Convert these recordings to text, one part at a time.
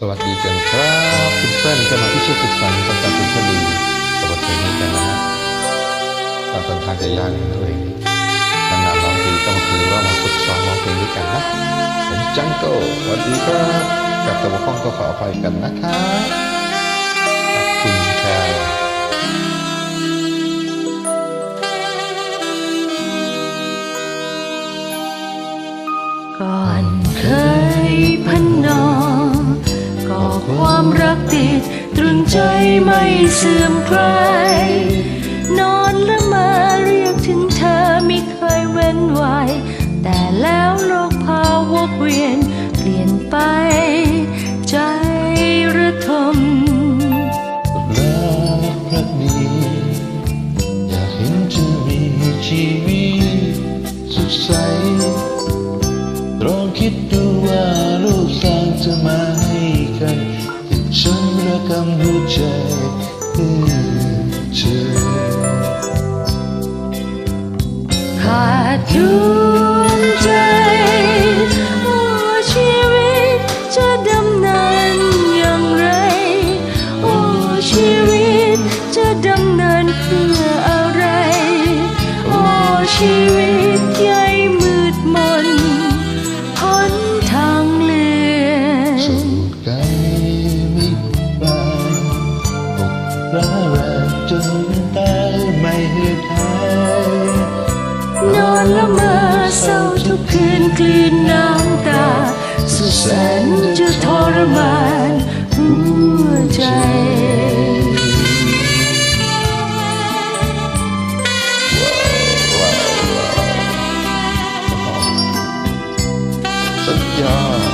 สวัสดีกันครับคุณเพื่อนจะมาที่ชื่อศึกษาสังกัดสุนทรีกับบทเพลงนี้กันนะฮะเราค่อนข้างจะยากนิดหนึงนานๆร้องทีต้องคือว่ามาฝึกซ้อมร้องเพลงด้วยกันนะผมจังโก้สวัสดีครับกับตัวบกพร่องก็ขออภัยกันนะครับขอบคุณครับก่อนเคยพันนอก่อ ความรักติด ตรึงใจไม่เสื่อมคลายนอนละมาเรียกถึงเธอไม่เคยเว้นไว้แต่แล้วโลกพาวกเวียนเปลี่ยนไป กำหัวใจเพื่อเธอขาดดวงใจโอ้ชีวิตจะดำเนินอย่างไรโอ้ชีวิตจะดำเนินเพื่ออะไรโอ้ชีวิต กคืนกลืนน้ำตา สุดแสนจะทรมานหัวใจสุดยอด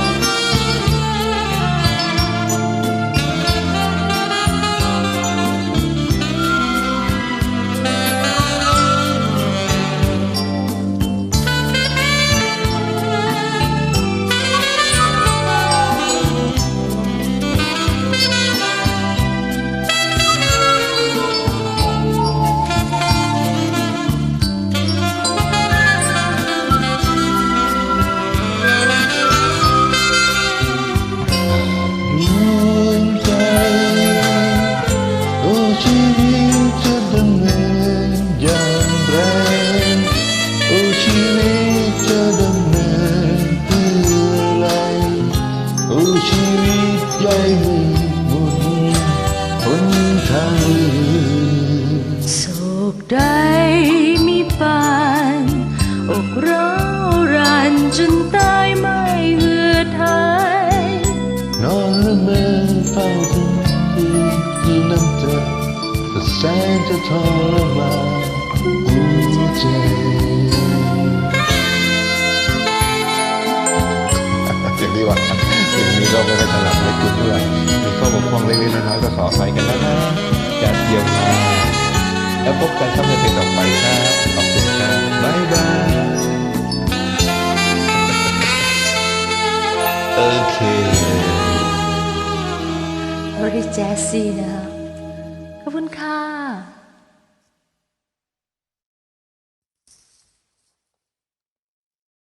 นอนละเมอเฝ้าถึงคืนที่น้ำตาก็แสนจะทรมานหัวใจอย่างที่ว่าอย่างนี้ก็ไม่ได้ถนัดให้คุณด้วยมีข้อบกพร่องเล็กๆน้อยๆก็ขออภัยกันแล้วนะจัดเยียมมาแล้วพบกันครับในเพลงต่อไปครับขอบคุณครับบ๊ายบายโอเค Jesse นะคะขอบคุณค่ะ